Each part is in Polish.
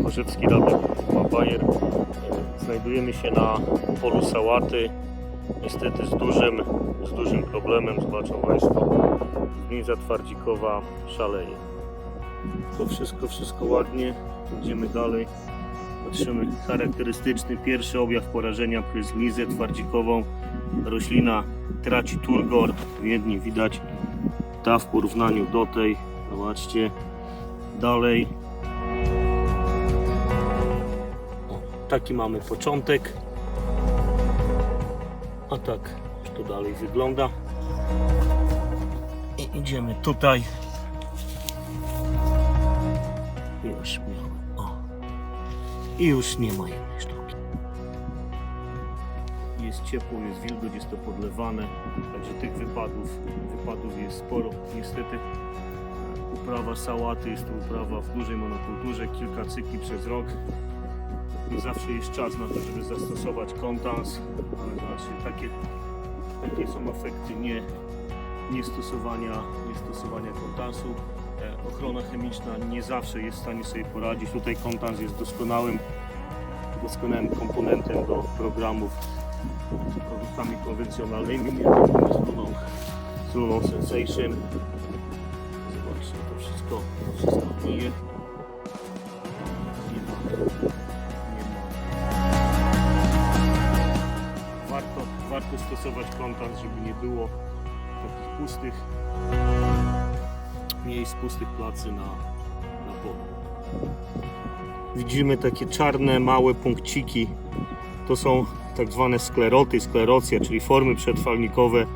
Tworzewski, Radek Bayer. Znajdujemy się na polu sałaty. Niestety z dużym, z dużym problemem, zobaczą Państwo, gniza twardzikowa szaleje. To wszystko, wszystko ładnie. Idziemy dalej. Patrzymy charakterystyczny pierwszy objaw porażenia przez glizę twardzikową. Roślina traci turgor. Jedni widać ta w porównaniu do tej. Zobaczcie. Dalej. Taki mamy początek. A tak to dalej wygląda. I idziemy tutaj. Już miałem. O. I już nie ma jednej sztuki. Jest ciepło, jest wilgoć, jest to podlewane. Także tych wypadów, wypadów jest sporo. Niestety uprawa sałaty jest to uprawa w dużej monokulturze, kilka cykli przez rok. Nie zawsze jest czas na to, żeby zastosować kontans, ale zobaczcie, takie, takie są efekty nie, niestosowania, niestosowania kontansu. E, Ochrona chemiczna nie zawsze jest w stanie sobie poradzić. Tutaj kontans jest doskonałym, doskonałym komponentem do programów z produktami konwencjonalnymi, nie tylko z z Sensation. Zobaczcie, to wszystko, to wszystko. Warto, stosować kontans, żeby nie było takich pustych miejsc, pustych placy na, na polu. Widzimy takie czarne, małe punkciki. To są tak zwane skleroty, sklerocja, czyli formy przetrwalnikowe e,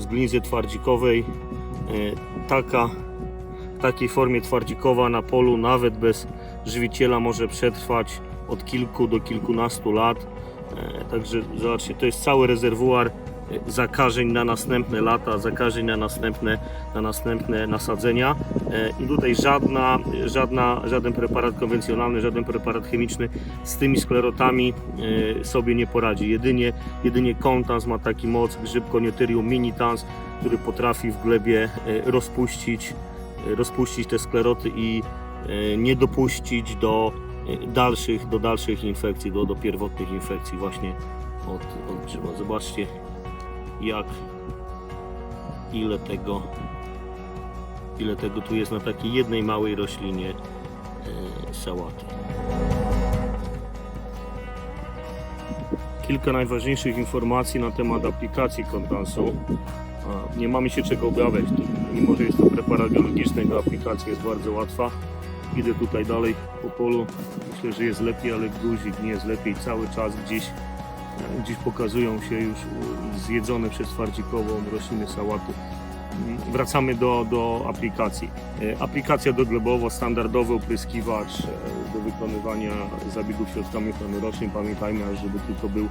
z glinizy twardzikowej. E, Taka, w takiej formie twardzikowa na polu nawet bez żywiciela może przetrwać od kilku do kilkunastu lat. E, Także zobaczcie, to jest cały rezerwuar e, zakażeń na następne lata, zakażeń na następne, na następne nasadzenia. E, I tutaj żadna, żadna, żaden preparat konwencjonalny, żaden preparat chemiczny z tymi sklerotami sobie nie poradzi. Jedynie, jedynie kontans ma taki moc, grzyb Coniotherium minitans, który potrafi w glebie rozpuścić, rozpuścić te skleroty i nie dopuścić do dalszych, do dalszych infekcji, do, do pierwotnych infekcji właśnie od, od grzyba. Zobaczcie jak ile tego ile tego tu jest na takiej jednej małej roślinie e, sałaty. Kilka najważniejszych informacji na temat aplikacji kontansu. Nie mamy się czego obawiać, mimo że jest to preparat biologiczny, aplikacja jest bardzo łatwa. Idę tutaj dalej po polu. Myślę, że jest lepiej, ale guzik nie jest lepiej. Cały czas gdzieś, gdzieś pokazują się już zjedzone przez twardzikową rośliny sałaty. Mm, Wracamy do, do aplikacji. Aplikacja doglebowo, standardowy opryskiwacz do wykonywania zabiegów środkami ochrony roślin. Pamiętajmy, żeby tylko był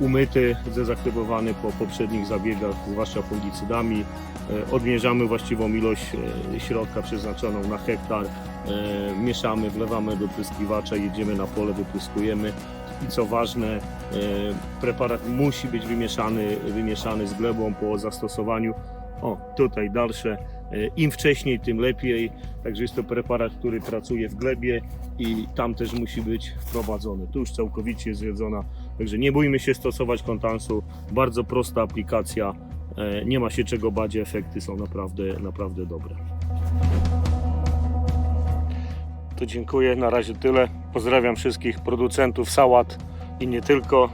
umyty, dezaktywowany po poprzednich zabiegach, zwłaszcza fungicydami. E, Odmierzamy właściwą ilość e, środka przeznaczoną na hektar, e, mieszamy, wlewamy do pryskiwacza, jedziemy na pole, wypryskujemy. I co ważne, preparat musi być wymieszany, wymieszany z glebą po zastosowaniu. O, tutaj dalsze. E, Im wcześniej, tym lepiej. Także jest to preparat, który pracuje w glebie i tam też musi być wprowadzony. Tu już całkowicie jest zjedzona. Także nie bójmy się stosować kontansu. Bardzo prosta aplikacja. E, Nie ma się czego bać, efekty są naprawdę, naprawdę dobre. To dziękuję. Na razie tyle. Pozdrawiam wszystkich producentów sałat i nie tylko.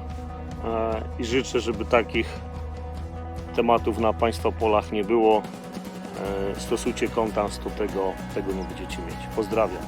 E, I życzę, żeby takich tematów na Państwa polach nie było. E, Stosujcie kontans, to tego, tego nie będziecie mieć. Pozdrawiam.